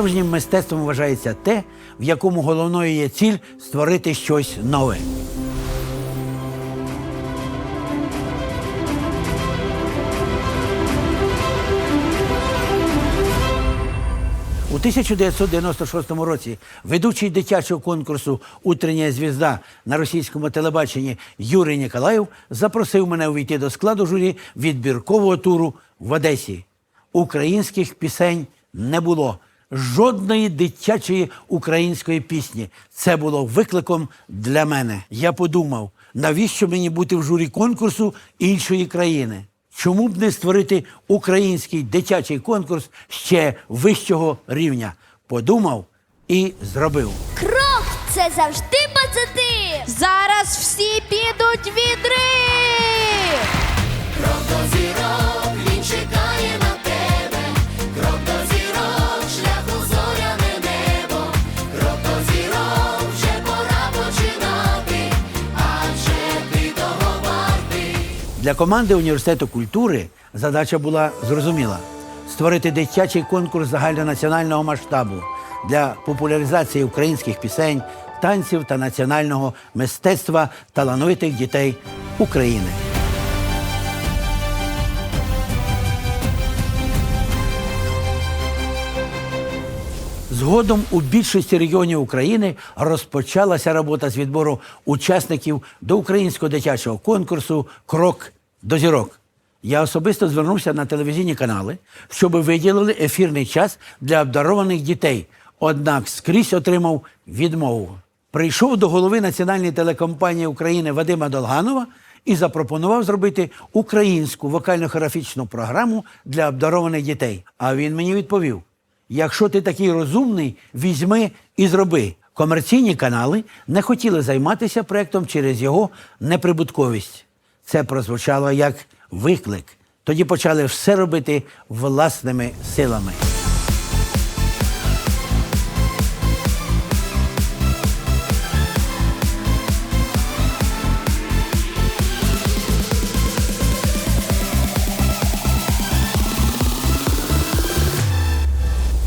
Справжнім мистецтвом вважається те, в якому головною є ціль створити щось нове. У 1996 році ведучий дитячого конкурсу Утрення звізда на російському телебаченні Юрій Ніколаєв запросив мене увійти до складу журі відбіркового туру в Одесі. Українських пісень не було. Жодної дитячої української пісні. Це було викликом для мене. Я подумав, навіщо мені бути в журі конкурсу іншої країни? Чому б не створити український дитячий конкурс ще вищого рівня? Подумав і зробив. Крок це завжди позитив. Зараз всі підуть відри. Крок до зірок, він чекає Для команди університету культури задача була зрозуміла: створити дитячий конкурс загальнонаціонального масштабу для популяризації українських пісень, танців та національного мистецтва талановитих дітей України. Згодом у більшості регіонів України розпочалася робота з відбору учасників до українського дитячого конкурсу Крок до зірок. Я особисто звернувся на телевізійні канали, щоб виділили ефірний час для обдарованих дітей. Однак скрізь отримав відмову. Прийшов до голови Національної телекомпанії України Вадима Долганова і запропонував зробити українську вокально-хореографічну програму для обдарованих дітей. А він мені відповів: Якщо ти такий розумний, візьми і зроби. Комерційні канали не хотіли займатися проектом через його неприбутковість. Це прозвучало як виклик. Тоді почали все робити власними силами.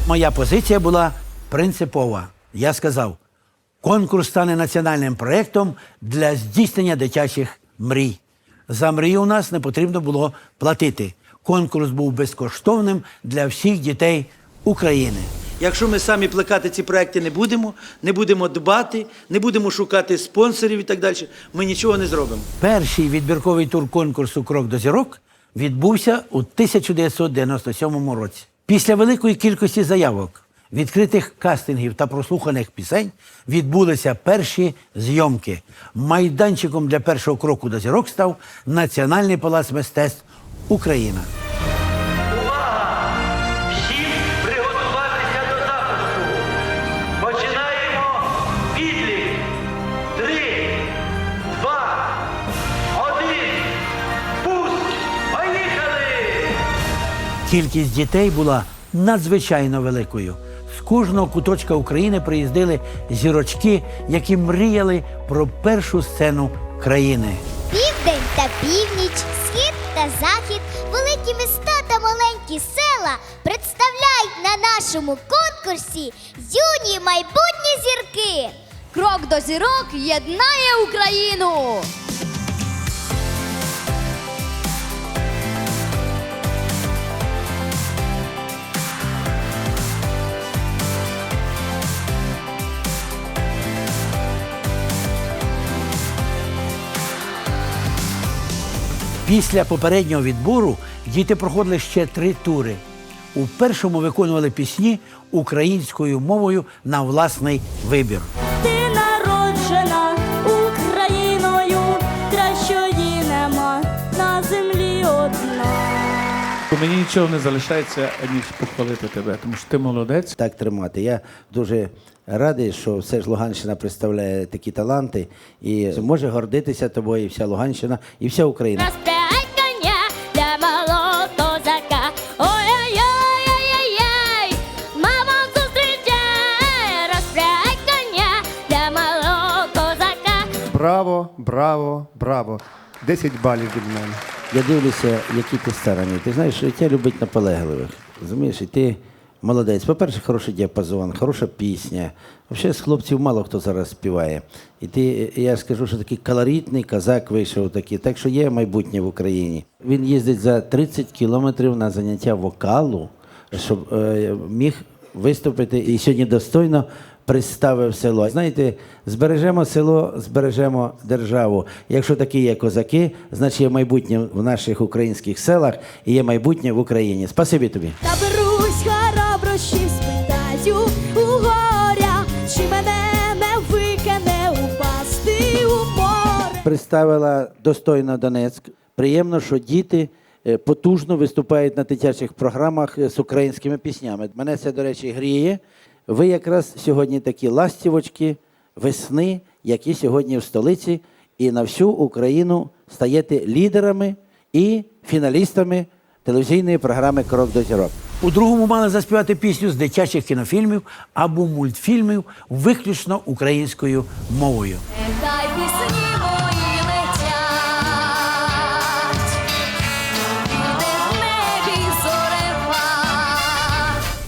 Моя позиція була принципова. Я сказав, конкурс стане національним проєктом для здійснення дитячих мрій. За мрію у нас не потрібно було платити. Конкурс був безкоштовним для всіх дітей України. Якщо ми самі плекати ці проекти не будемо, не будемо дбати, не будемо шукати спонсорів і так далі, ми нічого не зробимо. Перший відбірковий тур конкурсу Крок до зірок відбувся у 1997 році. Після великої кількості заявок, відкритих кастингів та прослуханих пісень відбулися перші зйомки. Майданчиком для першого кроку до зірок став Національний палац мистецтв Україна. Кількість дітей була надзвичайно великою. З кожного куточка України приїздили зірочки, які мріяли про першу сцену країни. Південь та північ, схід та захід, великі міста та маленькі села представляють на нашому конкурсі юні майбутні зірки. Крок до зірок єднає Україну. Після попереднього відбору діти проходили ще три тури. У першому виконували пісні українською мовою на власний вибір. Нічого не залишається, ніж похвалити тебе, тому що ти молодець. так тримати. Я дуже радий, що все ж Луганщина представляє такі таланти і може гордитися тобою і вся Луганщина, і вся Україна. Коня для малого козака. Ой-ой-ой-ой-ой, мама зустрічає. Розпрягай коня для малого козака. Браво, браво, браво. 10 балів від мене. Я дивлюся, які ти стараний. Ти знаєш, життя любить наполегливих. Розумієш, і ти Молодець. По-перше, хороший діапазон, хороша пісня. Взагалі з хлопців мало хто зараз співає. І ти, я скажу, що такий колоритний козак вийшов такий. Так що є майбутнє в Україні. Він їздить за 30 кілометрів на заняття вокалу, щоб е, міг виступити і сьогодні достойно представив село. Знаєте, збережемо село, збережемо державу. Якщо такі є козаки, значить є майбутнє в наших українських селах і є майбутнє в Україні. Спасибі тобі. Наберусь хороброщів, спитаю у горя, чи мене не викине упасти у море. Представила достойно Донецьк. Приємно, що діти е, потужно виступають на дитячих програмах е, з українськими піснями. Мене це, до речі, гріє. Ви якраз сьогодні такі ластівочки весни, які сьогодні в столиці, і на всю Україну стаєте лідерами і фіналістами телевізійної програми Крок до зірок. У другому мали заспівати пісню з дитячих кінофільмів або мультфільмів виключно українською мовою. Нехай пісні мої летять, іде в небі зорева.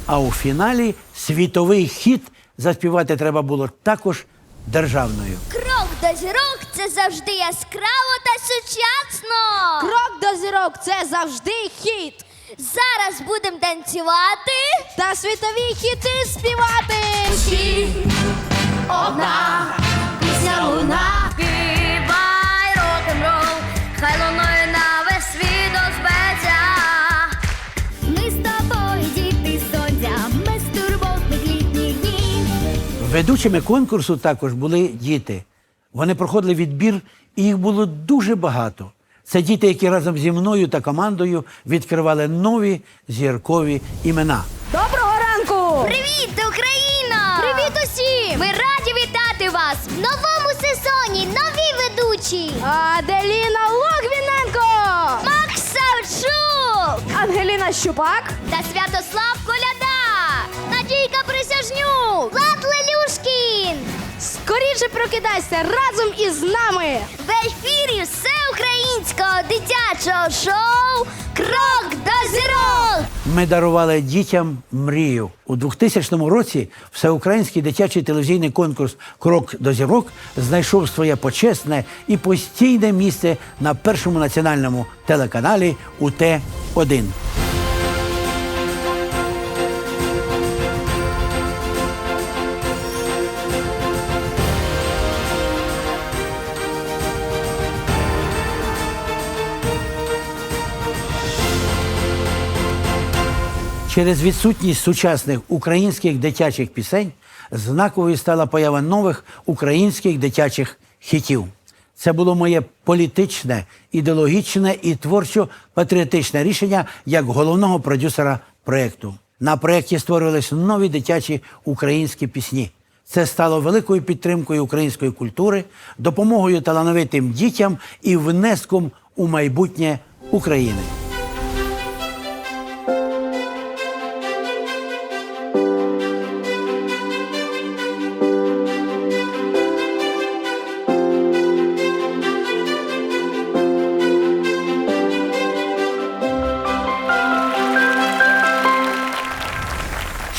А у фіналі світовий хіт заспівати треба було також державною. Крок до зірок це завжди яскраво та сучасно. Крок до зірок це завжди хіт. Зараз будемо танцювати. Та світові хіти співати. Всі одна пісня луна. Співай рок-н-рол, хай луною Ведучими конкурсу також були діти. Вони проходили відбір, і їх було дуже багато. Це діти, які разом зі мною та командою відкривали нові зіркові імена. Доброго ранку! Привіт, Україна! Привіт усім! Ми раді вітати вас в новому сезоні. Нові ведучі. Аделіна Логвіненко! Макс Савчук Ангеліна Щупак. та Святослав Коляда. Надійка Присяжнюк. Влад Лелюшкін. Скоріше прокидайся разом із нами! В ефірі всеукраїнського дитячого шоу Крок до зірок. Ми дарували дітям мрію. У 2000 році всеукраїнський дитячий телевізійний конкурс Крок до зірок знайшов своє почесне і постійне місце на першому національному телеканалі УТ-1. Через відсутність сучасних українських дитячих пісень знаковою стала поява нових українських дитячих хітів. Це було моє політичне, ідеологічне і творчо-патріотичне рішення як головного продюсера проєкту. На проєкті створювалися нові дитячі українські пісні. Це стало великою підтримкою української культури, допомогою талановитим дітям і внеском у майбутнє України.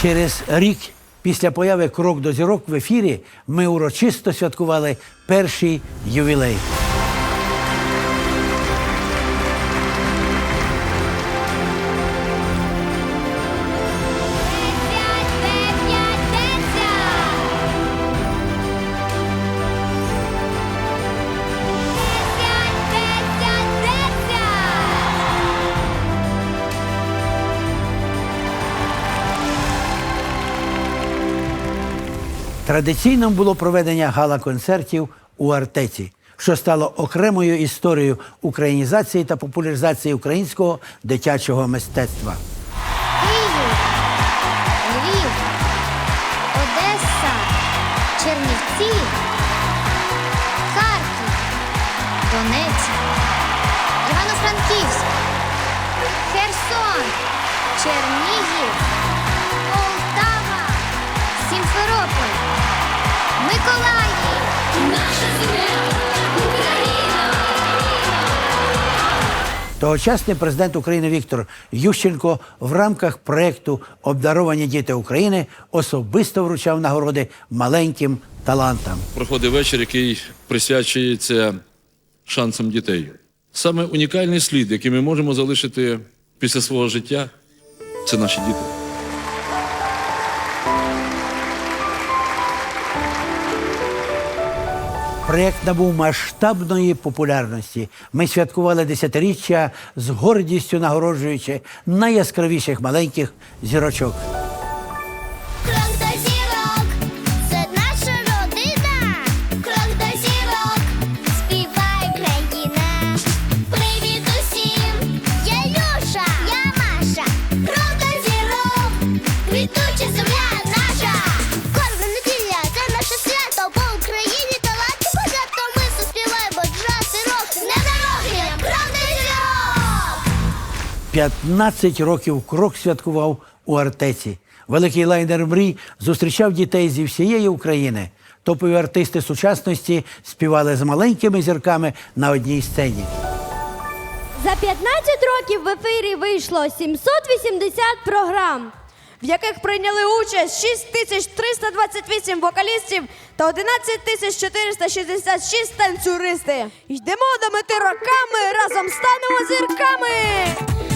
Через рік після появи Крок до зірок в ефірі ми урочисто святкували перший ювілей. Традиційним було проведення гала-концертів у Артеці, що стало окремою історією українізації та популяризації українського дитячого мистецтва. Одеса, Чернівці, Харків, Донецьк, Івано-Франківськ, Херсон, Чернігів, Сімферополь, Миколаїв. Наша земля, Україна. Тогочасний президент України Віктор Ющенко в рамках проєкту Обдаровані діти України особисто вручав нагороди маленьким талантам. проходить вечір, який присвячується шансам дітей. Саме унікальний слід, який ми можемо залишити після свого життя, це наші діти. Проєкт набув масштабної популярності. Ми святкували десятиріччя з гордістю нагороджуючи найяскравіших маленьких зірочок. 15 років крок святкував у Артеці. Великий лайнер мрій зустрічав дітей зі всієї України. Топові артисти сучасності співали з маленькими зірками на одній сцені. За 15 років в ефірі вийшло 780 програм, в яких прийняли участь 6328 вокалістів та 11466 танцюристи. Йдемо до мети роками, разом станемо зірками.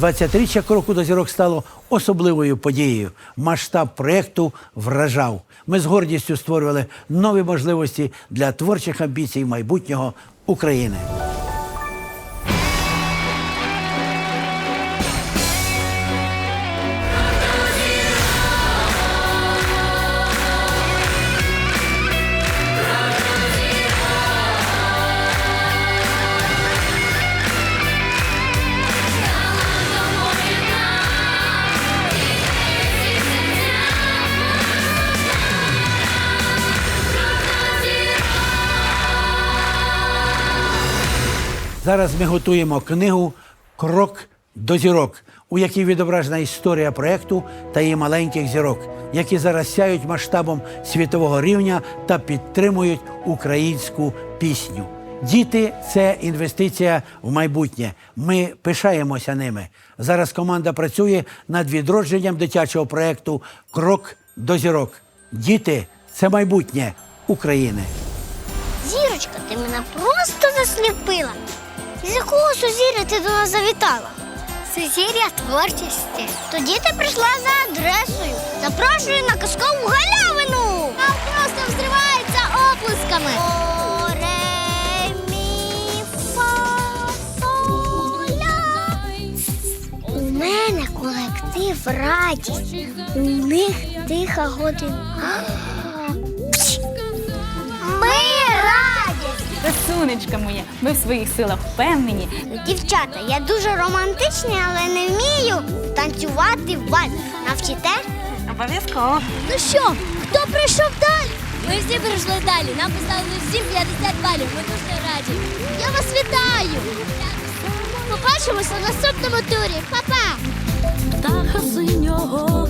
20-річчя кроку до зірок стало особливою подією. Масштаб проєкту вражав. Ми з гордістю створювали нові можливості для творчих амбіцій майбутнього України. Зараз ми готуємо книгу Крок до зірок, у якій відображена історія проєкту та її маленьких зірок, які зараз сяють масштабом світового рівня та підтримують українську пісню. Діти це інвестиція в майбутнє. Ми пишаємося ними. Зараз команда працює над відродженням дитячого проєкту Крок до зірок. Діти це майбутнє України. Зірочка, ти мене просто засліпила. З якого сузір'я ти до нас завітала? Сузір'я творчості. Тоді ти прийшла за адресою. Запрошую на казкову галявину. Там просто взривається оплесками. У мене колектив радість. У них тиха година. Красунечка моя, ми в своїх силах впевнені. Дівчата, я дуже романтичний, але не вмію танцювати в вальс. Навчите? Обов'язково. Ну що, хто прийшов далі? Ми всі прийшли далі. Нам поставили всім 50 балів. Ми дуже раді. Я вас вітаю! Побачимося на наступному турі. Па-па! Птаха синьо